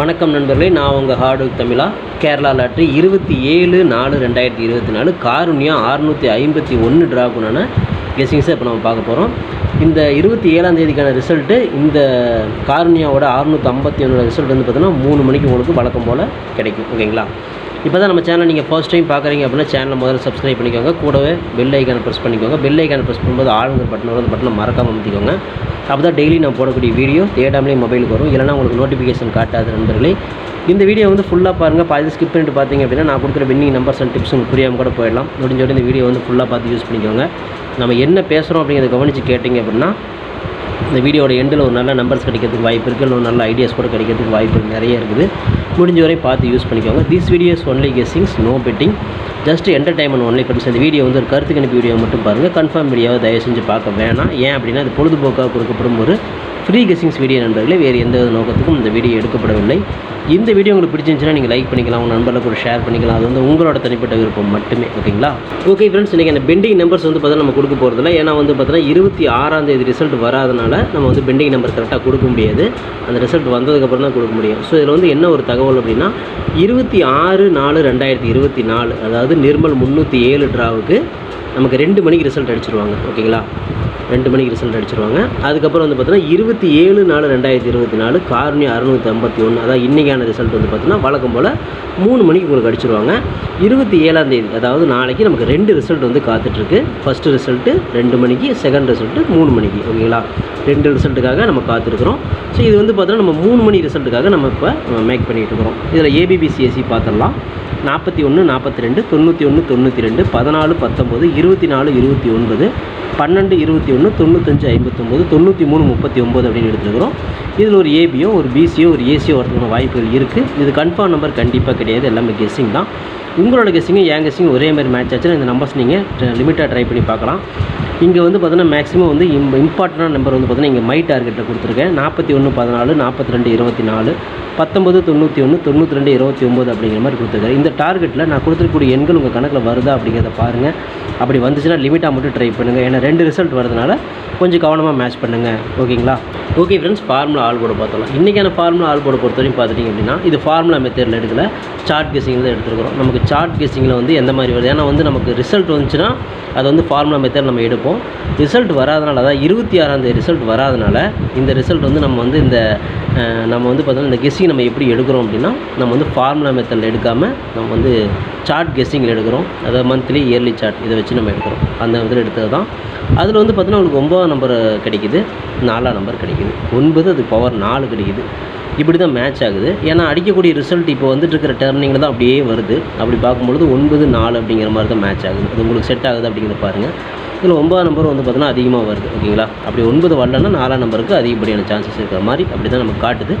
வணக்கம் நண்பர்களே நான் உங்கள் ஹார்டு தமிழா. கேரளா லாட்ரி இருபத்தி ஏழு நாலு ரெண்டாயிரத்தி இருபத்தி நாலு காருண்யா அறுநூற்றி ஐம்பத்தி ஒன்று ட்ராகுனான கெஸிங்ஸை இப்போ நம்ம பார்க்க போகிறோம் இந்த இருபத்தி ஏழாம் தேதிக்கான ரிசல்ட்டு இந்த காருண்யாவோட அறுநூற்றி ஐம்பத்தி ஒன்றோட ரிசல்ட் வந்து பார்த்தீங்கன்னா மூணு மணிக்கு உங்களுக்கு வழக்கம் போல் கிடைக்கும். ஓகேங்களா இப்போ தான் நம்ம சேனல் நீங்கள் ஃபர்ஸ்ட் டைம் பார்க்குறீங்க அப்படின்னா சேனலை முதல்ல சப்ஸ்கிரைப் பண்ணிக்கோங்க. கூடவே பெல் ஐக்கானை ப்ரெஸ் பண்ணிக்கோங்க. பெல் ஐக்கானை ப்ரெஸ் பண்ணும்போது ஆளுங்கிற பட்டன் வரும் அந்த பட்டனை மறக்காமல் அமைத்திக்கோங்க. அப்போ தான் டெய்லி நான் போடக்கூடிய வீடியோ தேடாமலே மொபைலுக்கு வரும். இல்லைனா உங்களுக்கு நோட்டிஃபிகேஷன் காட்டாது நண்பர்களே இந்த வீடியோ வந்து ஃபுல்லாக பாருங்கள் பாதி ஸ்கிப் பண்ணிட்டு பார்த்தீங்க அப்படின்னா நான் கொடுக்குற வின்னிங் நம்பர்ஸ் அண்ட் டிப்ஸ் உங்களுக்கு புரியாமல் கூட போயிடலாம். முடிஞ்சோட இந்த வீடியோ வந்து ஃபுல்லாக பார்த்து யூஸ் பண்ணிக்கோங்க. நம்ம என்ன பேசுகிறோம் அப்படிங்கிறத கவனித்து கேட்டிங்க அப்படின்னா இந்த வீடியோட எண்டில் ஒரு நல்ல நம்பர்ஸ் கிடைக்கிறதுக்கு வாய்ப்பு இருக்குது இல்லை ஒரு நல்ல ஐடியாஸ் கூட கிடைக்கிறதுக்கு வாய்ப்பு நிறைய இருக்குது. முடிஞ்ச வரை பார்த்து யூஸ் பண்ணிக்கோங்க. This videos only guessings no betting just entertainment only friends இந்த வீடியோ வந்து ஒரு கருத்து கணிப்பு வீடியோ மட்டும் பாருங்கள் கன்ஃபார்ம் வீடியோவை தயவு செஞ்சு பார்க்க வேணாம். ஏன் அப்படின்னா அது பொழுதுபோக்காக கொடுக்கப்படும் ஒரு ஃப்ரீ கெஸ்ஸிங்ஸ் வீடியோ நண்பர்களே வேறு எந்த நோக்கத்துக்கும் இந்த வீடியோ எடுக்கப்படவில்லை. இந்த வீடியோ உங்களுக்கு பிடிச்சிருந்துச்சுன்னா நீங்கள் லைக் பண்ணிக்கலாம் உங்கள் நண்பர்களுக்கு ஒரு ஷேர் பண்ணிக்கலாம். அது வந்து உங்களோட தனிப்பட்ட விருப்பம் மட்டுமே ஓகேங்களா ஓகே ஃப்ரெண்ட்ஸ் இன்றைக்கி அந்த பெண்டிங் நம்பர்ஸ் வந்து பார்த்தா நம்ம கொடுக்க போகிறதில்ல ஏன்னா வந்து பார்த்தீங்கன்னா இருபத்தி ஆறாம் தேதி ரிசல்ட் வராதனால நம்ம வந்து பெண்டிங் நம்பர் கரெக்டாக கொடுக்க முடியாது. அந்த ரிசல்ட் வந்ததுக்கப்புறம் தான் கொடுக்க முடியும். ஸோ இதில் வந்து என்ன ஒரு தகவல் அப்படின்னா இருபத்தி ஆறு நாலு ரெண்டாயிரத்தி இருபத்தி நாலு அதாவது நிர்மல் முந்நூற்றி ஏழு ட்ராவுக்கு நமக்கு ரெண்டு மணிக்கு ரிசல்ட் அடிச்சிருவாங்க ஓகேங்களா ரெண்டு மணிக்கு ரிசல்ட் அடிச்சிருவாங்க. அதுக்கப்புறம் வந்து பார்த்தீங்கன்னா இருபத்தி ஏழு நாலு ரெண்டாயிரத்தி இருபத்தி நாலு கார்னி அறுநூற்றி ஐம்பத்தி ஒன்று அதாவது இன்றைக்கான ரிசல்ட் வந்து பார்த்தீங்கன்னா வழக்கம் போல் மூணு மணிக்கு உங்களுக்கு அடிச்சிருவாங்க. இருபத்தி ஏழாம் தேதி அதாவது நாளைக்கு நமக்கு ரெண்டு ரிசல்ட் வந்து காத்துட்ருக்கு. ஃபஸ்ட்டு ரிசல்ட்டு ரெண்டு மணிக்கு செகண்ட் ரிசல்ட்டு மூணு மணிக்கு ஓகேங்களா ரெண்டு ரிசல்ட்டுக்காக நம்ம காத்திருக்கிறோம். ஸோ இது வந்து பார்த்தோன்னா நம்ம மூணு மணி ரிசல்ட்டுக்காக நம்ம இப்போ மேக் பண்ணிகிட்டு இருக்கிறோம். இதில் ஏபிபிசிஎஸ்சி பார்த்துடலாம். நாற்பத்தி ஒன்று நாற்பத்தி ரெண்டு தொண்ணூற்றி ஒன்று தொண்ணூற்றி ரெண்டு பதினாலு பத்தொம்போது இருபத்தி நாலு இருபத்தி ஒன்பது பன்னெண்டு இருபத்தி ஒன்று தொண்ணூத்தஞ்சு ஐம்பத்தொம்போது தொண்ணூற்றி மூணு முப்பத்தி ஒம்பது அப்படின்னு எடுத்துக்கிறோம் இதில் ஒரு ஏபியோ ஒரு பிசியோ ஒரு ஏசியோ வரதுக்கான வாய்ப்புகள் இருக்குது இது கன்ஃபார்ம் நம்பர் கண்டிப்பாக கிடையாது. எல்லாமே கெஸ்ஸிங் தான். உங்களோட கெஸ்ஸிங்கும் என் கெஸ்ஸிங்கும் ஒரே மாதிரி மேட்ச் ஆச்சுன்னா இந்த நம்பர்ஸ் நீங்கள் லிமிட்டாக ட்ரை பண்ணி பார்க்கலாம். இங்கே வந்து பார்த்தீங்கன்னா மேக்ஸிமம் வந்து இம் இம்பார்ட்டண்டான நம்பர் வந்து பார்த்தீங்கன்னா இங்கே மை டார்கெட்டில் கொடுத்துருக்கேன். நாற்பத்தி ஒன்று பதினாலு நாற்பத்தி ரெண்டு இருபத்தி நாலு பத்தொம்பது தொண்ணூற்றி ஒன்று தொண்ணூற்றி ரெண்டு இருபத்தி ஒம்பது அப்படிங்கிற மாதிரி கொடுத்துருக்காரு இந்த டார்கெட்டில் நான் கொடுத்துருக்கக்கூடிய எண்கள் உங்கள் கணக்கில் வருதா அப்படிங்கிறத பாருங்கள் அப்படி வந்துச்சுன்னா லிமிட்டாக மட்டும் ட்ரை பண்ணுங்கள் ஏன்னா ரெண்டு ரிசல்ட் வரதுனால கொஞ்சம் கவனமாக மேட்ச் பண்ணுங்கள் ஓகேங்களா ஓகே ஃப்ரெண்ட்ஸ் ஃபார்முலா ஆல் கூட பார்த்தலாம் இன்றைக்கான ஃபார்முலா ஆள் கூட பொறுத்த வரைக்கும் பார்த்துட்டிங்க அப்படின்னா இது ஃபார்முலா மெத்தேடில் எடுக்கல சார்ட் கெஸிங்கில் தான் எடுத்துருக்கிறோம். நமக்கு சார்ட் கெஸிங்கில் வந்து எந்த மாதிரி வருது? ஏன்னா வந்து நமக்கு ரிசல்ட் வந்துச்சுன்னா அது வந்து ஃபார்முலா மெத்தேட் நம்ம எடுப்போம். ரிசல்ட் வராதனால அதான் இருபத்தி ஆறாம் தேதி ரிசல்ட் வராதனால இந்த ரிசல்ட் வந்து நம்ம வந்து இந்த நம்ம வந்து பார்த்தோன்னா இந்த கெஸ்ஸிங் நம்ம எப்படி எடுக்கிறோம் அப்படின்னா நம்ம வந்து ஃபார்முலா மெத்தடில் எடுக்காமல் நம்ம வந்து சார்ட் கெஸ்ஸிங்கில் எடுக்கிறோம். அதாவது மந்த்லி இயர்லி சார்ட் இதை வச்சு நம்ம எடுக்கிறோம். அந்த இதில் எடுத்தது தான். அதில் வந்து பார்த்தோன்னா உங்களுக்கு ஒம்பதாம் நம்பர் கிடைக்குது நாலாம் நம்பர் கிடைக்குது. ஒன்பது அது பவர் நாலு கிடைக்குது. இப்படி தான் மேட்ச் ஆகுது. ஏன்னா அடிக்கக்கூடிய ரிசல்ட் இப்போ வந்துட்டு இருக்கிற டேர்னிங்கில் தான் அப்படியே வருது. அப்படி பார்க்கும்பொழுது ஒன்பது நாலு அப்படிங்கிற மாதிரி தான் மேட்ச் ஆகுது. அது உங்களுக்கு செட் ஆகுது அப்படிங்கிறத பாருங்கள் இதில் ஒன்பதாம் நம்பர் வந்து பார்த்தீங்கன்னா அதிகமாக வருது ஓகேங்களா? அப்படி ஒன்பது வரலன்னா நாலாம் நம்பருக்கு அதிகப்படியான சான்சஸ் இருக்கிற மாதிரி அப்படி தான் நமக்கு காட்டுது.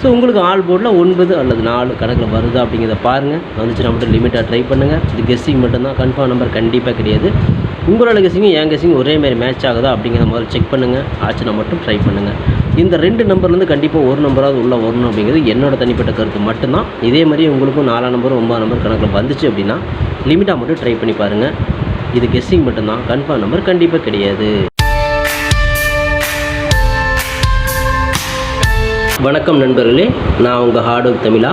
ஸோ உங்களுக்கு ஆல் போர்டில் ஒன்பது அல்லது நாலு கணக்கில் வருதா அப்படிங்கிறத பாருங்கள் வந்துச்சுன்னா மட்டும் லிமிட்டாக ட்ரை பண்ணுங்கள் இது கெஸ்ஸிங் மட்டும்தான். கன்ஃபார்ம் நம்பர் கண்டிப்பாக கிடையாது. உங்களோட கெஸ்ஸிங்கும் என் கெஸ்ஸிங் ஒரே மாதிரி மேட்ச் ஆகுதா அப்படிங்கிற முதல்ல செக் பண்ணுங்கள் ஆச்சுன்னா மட்டும் ட்ரை பண்ணுங்கள் இந்த ரெண்டு நம்பர்லேருந்து கண்டிப்பாக ஒரு நம்பராவது உள்ளே வரணும் அப்படிங்கிறது என்னோட தனிப்பட்ட கருத்து மட்டும்தான். இதே மாதிரி உங்களுக்கும் நாலாம் நம்பர் ஒன்பதாம் நம்பர் கணக்கில் வந்துச்சு அப்படின்னா லிமிட்டாக மட்டும் ட்ரை பண்ணி பாருங்கள் இது கெஸ்ஸிங் மட்டும்தான். கன்ஃபார்ம் நம்பர் கண்டிப்பாக கிடையாது. வணக்கம் நண்பர்களே. நான் உங்கள் ஹார்ட் ஒர்க் தமிழா.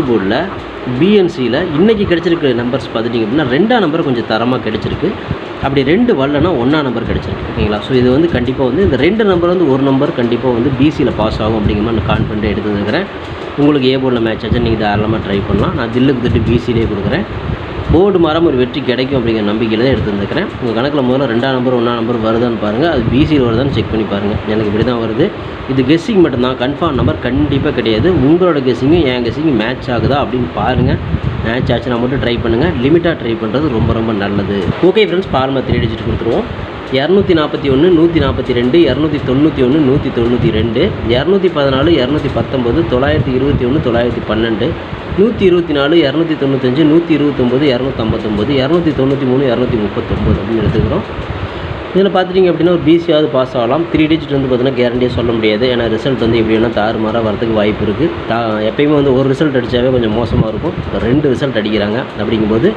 போர்டில் பிஎன்சியில் இன்றைக்கி கிடச்சிருக்க நம்பர்ஸ் பார்த்துட்டிங்க அப்படின்னா ரெண்டாம் நம்பர் கொஞ்சம் தரமாக கிடச்சிருக்கு. அப்படி ரெண்டு வரலன்னா ஒன்றா நம்பர் கிடச்சிருக்கு. ஓகேங்களா? ஸோ இது வந்து கண்டிப்பாக வந்து இந்த ரெண்டு நம்பர் வந்து ஒரு நம்பர் கண்டிப்பாக வந்து பிசியில் பாஸ் ஆகும் அப்படிங்கிற மாதிரி நான் கான்ஃபிடென்ட் எடுத்துருக்கிறேன் உங்களுக்கு ஏ போர்டில் மேட்ச் ஆச்சு நீங்கள் தாராளமாக ட்ரை பண்ணலாம். நான் தில்லுக்கு திட்டு பிசிலே கொடுக்குறேன். போர்டு மாறாமல் ஒரு வெற்றி கிடைக்கும் அப்படிங்கிற நம்பிக்கையில் தான் எடுத்துருந்துக்கிறேன் உங்கள் கணக்கில் முதல்ல ரெண்டாம் நம்பர் ஒன்றாம் நம்பர் வருதான்னு பாருங்கள் அது பிசியில் வருதான்னு செக் பண்ணி பாருங்கள் எனக்கு இப்படி தான் வருது. இது கெஸ்ஸிங் மட்டும்தான். கன்ஃபார்ம் நம்பர் கண்டிப்பாக கிடையாது. உங்களோட கெஸ்ஸிங்கும் என் கெஸ்ஸிங்கும் மேட்ச் ஆகுதா அப்படின்னு பாருங்கள் மேட்ச் ஆச்சுன்னா மட்டும் ட்ரை பண்ணுங்கள் லிமிட்டாக ட்ரை பண்ணுறது ரொம்ப ரொம்ப நல்லது. ஓகே ஃப்ரெண்ட்ஸ் பாருங்கள் த்ரீ டிஜிட் கொடுத்துருவோம். இரநூத்தி நாற்பத்தி ஒன்று நூற்றி நாற்பத்தி ரெண்டு இரநூத்தி தொண்ணூற்றி ஒன்று நூற்றி தொண்ணூற்றி ரெண்டு இரநூத்தி பதினாலு இரநூத்தி பத்தொம்பது தொள்ளாயிரத்தி இருபத்தி ஒன்று தொள்ளாயிரத்தி பன்னெண்டு நூற்றி இருபத்தி நாலு இரநூத்தி தொண்ணூத்தஞ்சு நூற்றி இருபத்தொம்போது இரநூத்தம்பத்தொம்போது இரநூத்தி தொண்ணூற்றி மூணு இரநூத்தி முப்பத்தொம்போது அப்படின்னு எடுத்துக்கிறோம். இதில் பார்த்துட்டிங்க அப்படின்னா ஒரு பிசியாவது பாஸ் ஆகலாம். த்ரீ டிஜிட் வந்து பார்த்தீங்கன்னா கேரண்டியாக சொல்ல முடியாது. ஏன்னா ரிசல்ட் வந்து எப்படி வேணால் தாறுமாறாக வரதுக்கு வாய்ப்பு இருக்குது தா எப்பயுமே வந்து ஒரு ரிசல்ட் அடித்தாவே கொஞ்சம் மோசமாக இருக்கும். ரெண்டு ரிசல்ட் அடிக்கிறாங்க அப்படிங்கும்போது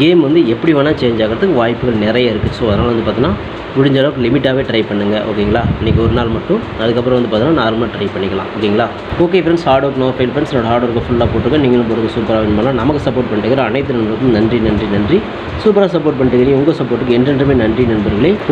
கேம் வந்து எப்படி வேணால் சேஞ்ச் ஆகிறதுக்கு வாய்ப்புகள் நிறைய இருக்குது ஸோ அதனால் வந்து பார்த்தீங்கன்னா முடிஞ்ச அளவுக்கு லிமிட்டாகவே ட்ரை பண்ணுங்கள் ஓகேங்களா இன்றைக்கி ஒரு நாள் மட்டும். அதுக்கப்புறம் வந்து பார்த்தீங்கன்னா நார்மலாக ட்ரை பண்ணிக்கலாம். ஓகேங்களா okay friends hard work no fail friends என்னோட ஹார்ட் ஒர்க்கை ஃபுல்லாக போட்டுருக்கேன். நீங்களும் போட்டு சூப்பராக வின் பண்ணலாம். நமக்கு சப்போர்ட் பண்ணிட்டு அனைத்து நண்பர்களுக்கும் நன்றி நன்றி நன்றி. சூப்பராக சப்போர்ட் பண்ணிட்டு உங்கள் சப்போர்ட்டுக்கு என்றென்றுமே நன்றி நண்பர்களே.